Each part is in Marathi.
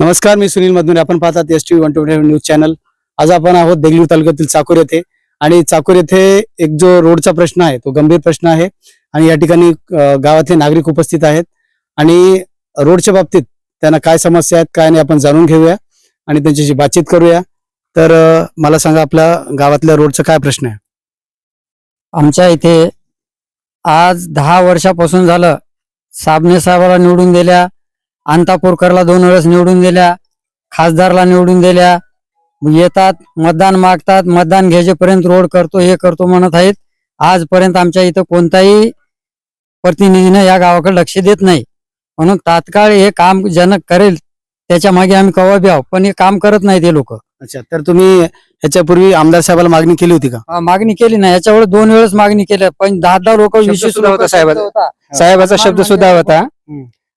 नमस्कार मी सुनील मधनुरे आपण पाहतात S T one twenty news channel आज आपण आहोत देगलूर तालुक्यातील चाकूर येथे. आणि चाकूर येथे एक जो रोडचा प्रश्न आहे तो गंभीर प्रश्न आहे. आणि या ठिकाणी गावातले नागरिक उपस्थित आहेत. आणि रोडच्या बाबतीत त्यांना काय समस्या आहेत काय नाही आपण जाणून घेऊया. आणि त्यांच्याशी बातचीत करूया. तर मला सांगा आपल्या गावातल्या रोडचा काय प्रश्न आहे? आमच्या इथे आज दहा वर्षापासून झालं. साबणे साहेबाला निवडून दिल्या. अंतापूरकरला दोन वेळेस निवडून दिल्या खासदारला निवडून दिल्या. येतात मतदान मागतात मतदान घ्यायचेपर्यंत रोड करतो हे करतो म्हणत आहेत. आजपर्यंत आमच्या इथं कोणताही प्रतिनिधीनं या गावाकडे लक्ष देत नाही. म्हणून तात्काळ हे काम जनक करेल त्याच्यामागे आम्ही कवा बी आहोत पण हे काम करत नाही ते लोक. अच्छा तर तुम्ही ह्याच्यापूर्वी आमदार साहेबाला मागणी केली होती का? मागणी केली नाही. याच्यावर दोन वेळेस मागणी केली. पण दहा दहा लोक विशेष सुद्धा होता साहेबाचा. साहेबाचा शब्द सुद्धा होता.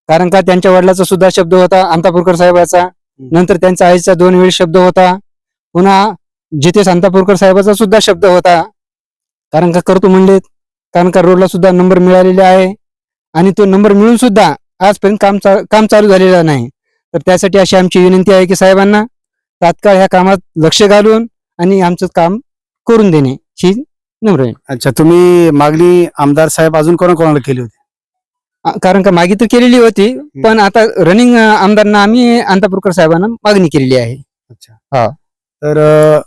कारण का त्यांच्या वडिलाचा सुद्धा शब्द होता अंतापूरकर साहेबाचा. नंतर त्यांच्या आईचा दोन वेळी शब्द होता. पुन्हा जितेश अंतापूरकर साहेबाचा सुद्धा शब्द होता. कारण का करतो म्हणले कारण का रोडला सुद्धा नंबर मिळालेले आहे. आणि तो नंबर मिळून सुद्धा आजपर्यंत काम चा- काम चालू झालेलं नाही. तर त्यासाठी अशी आमची विनंती आहे की साहेबांना तात्काळ ह्या कामात लक्ष घालून आणि आमचं काम करून देणे ही नम्र. अच्छा तुम्ही मागणी आमदार साहेब अजून कोणा कोणाला केली होती? कारण का मागे तर केलेली होती पण आता रनिंग आमदारांना आम्ही अंतापूरकर साहेबांना मागणी केलेली आहे. अच्छा. हा. तर अ,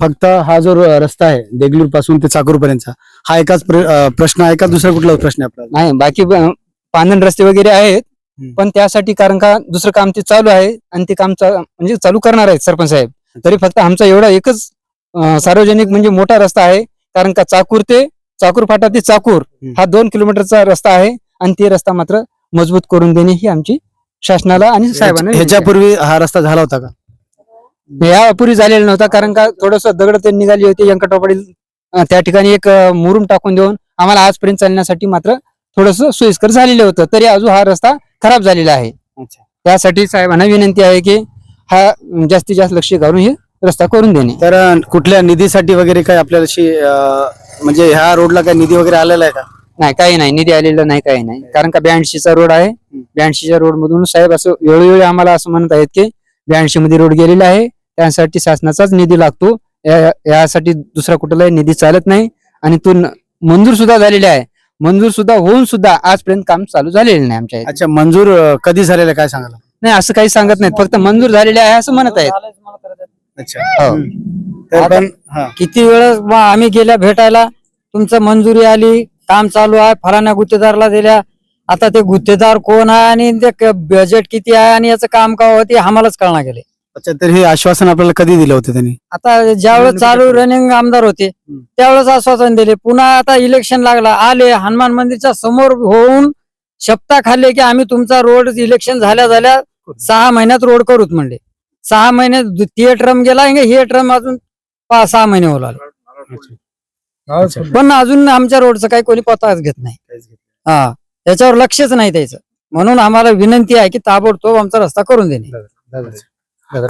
फक्त हा जो र- रस्ता आहे देगलूरपासून ते चाकूर पर्यंतचा हा एकाच प्र- अ, प्रश्न आहे का दुसरा कुठला प्रश्न आहे आपल्याला? नाही बाकी ब- पांधन रस्ते वगैरे आहेत हम्म. पण त्यासाठी कारण का दुसरं काम ते चालू आहे आणि ते काम चा- म्हणजे चालू करणार आहेत सरपंच साहेब. तरी फक्त आमचा एवढा एकच अं, सार्वजनिक म्हणजे मोठा रस्ता आहे कारण का चाकूर ते चाकूर फाटा ते चाकूर हम्म. हा दोन किलोमीटरचा रस्ता आहे. आणि ते रस्ता मात्र मजबूत करून देणे ही आमची शासनाला आणि साहेबांना. ह्याच्यापूर्वी हा रस्ता झाला होता का यापूर्वी झालेला नव्हता कारण का थोडस दगड ते निघाली होती यंकटोपाडी त्या ठिकाणी एक मुरुम टाकून देऊन आम्हाला आजपर्यंत चालण्यासाठी मात्र थोडस सोयीस्कर झालेलं होतं तरी अजून हा रस्ता खराब झालेला आहे अच्छा. त्यासाठी साहेबांना विनंती आहे की हा जास्तीत जास्त लक्ष घालून हे रस्ता करून देणे तर कुठल्या निधीसाठी वगैरे काय अ, म्हणजे ह्या रोडला काय निधी वगैरे आलेला आहे का नाही काही नाही. निधी आलेला नाही काही नाही. कारण का ब्याऐंशीचा रोड आहे. ब्याऐंशीच्या रोड मधून साहेब असं वेळोवेळी आम्हाला असं म्हणत आहेत की ब्याऐंशी मध्ये रोड गेलेला आहे. त्यासाठी शासनाचाच निधी लागतो. यासाठी दुसरा कुठलाही निधी चालत नाही. आणि तो मंजूर सुद्धा झालेला आहे. मंजूर सुद्धा होऊन सुद्धा आजपर्यंत काम चालू झालेलं नाही आमच्या. अच्छा मंजूर कधी झालेला काय सांगायला नाही असं काही सांगत नाहीत. फक्त मंजूर झालेले आहे असं म्हणत आहेत. अच्छा. हो. हम्म. तर पण किती वेळेस बा आम्ही गेल्या भेटायला तुमचं मंजुरी आली काम चालू आहे फलाण्या गुत्तेदारला दिल्या. आता ते गुत्तेदार कोण आहे आणि ते बजेट किती आहे आणि याचं काम का होते आम्हालाच कळणार गेले. अच्छा तर हे आश्वासन आपल्याला कधी दिलं होतं त्यांनी? आता ज्यावेळेस चालू रनिंग आमदार होते. त्यावेळेस आश्वासन दिले. पुन्हा आता इलेक्शन लागला. आले हनुमान मंदिरच्या समोर होऊन शपथा खाल्ले की आम्ही तुमचा रोड इलेक्शन झाल्या झाल्या सहा महिन्यात रोड करूत म्हणले. सहा महिन्यात दु- ते ट्रम गेला हे ट्रम अजून सहा महिने होऊ लागले. अच्छा. पण अजून आमच्या रोडचं काही कोणी पताच घेत नाही. हा त्याच्यावर लक्षच नाही द्यायचं म्हणून आम्हाला विनंती आहे की ताबडतोब आमचा रस्ता करून देणे.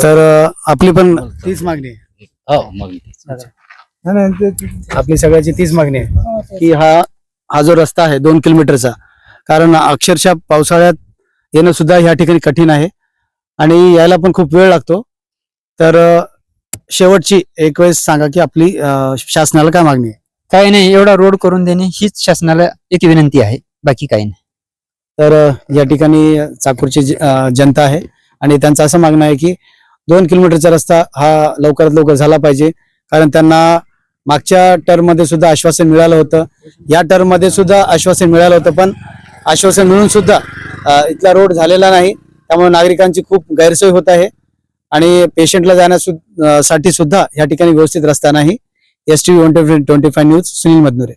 तर अ, आपली पण तीच मागणी आहे. हो मग आपली सगळ्याची तीच मागणी आहे. की हा हा जो रस्ता आहे दोन किलोमीटरचा. कारण अक्षरशः पावसाळ्यात येणं सुद्धा या ठिकाणी कठीण आहे. आणि यायला पण खूप वेळ लागतो. तर अ, शेवटची एक वेळेस सांगा की आपली अ, शासनाला काय मागणी आहे? काही नाही एवढा रोड करून देणे हीच शासनाला एक विनंती आहे बाकी काही नाही. तर या ठिकाणी चाकूरची ज जनता आहे आणि त्यांचं असं मागणं आहे की दोन किलोमीटरचा रस्ता हा लवकरात लवकर झाला पाहिजे. कारण त्यांना मागच्या टर्ममध्ये सुद्धा आश्वासन मिळालं होतं. या टर्ममध्ये सुद्धा आश्वासन मिळालं होतं पण आश्वासन मिळून सुद्धा इथला रोड झालेला नाही. त्यामुळे नागरिकांची खूप गैरसोय होत आहे आणि पेशंटला जाण्यासाठी सुद्धा या ठिकाणी व्यवस्थित रस्ता नाही. S T twenty twenty five news Sunil Madhanure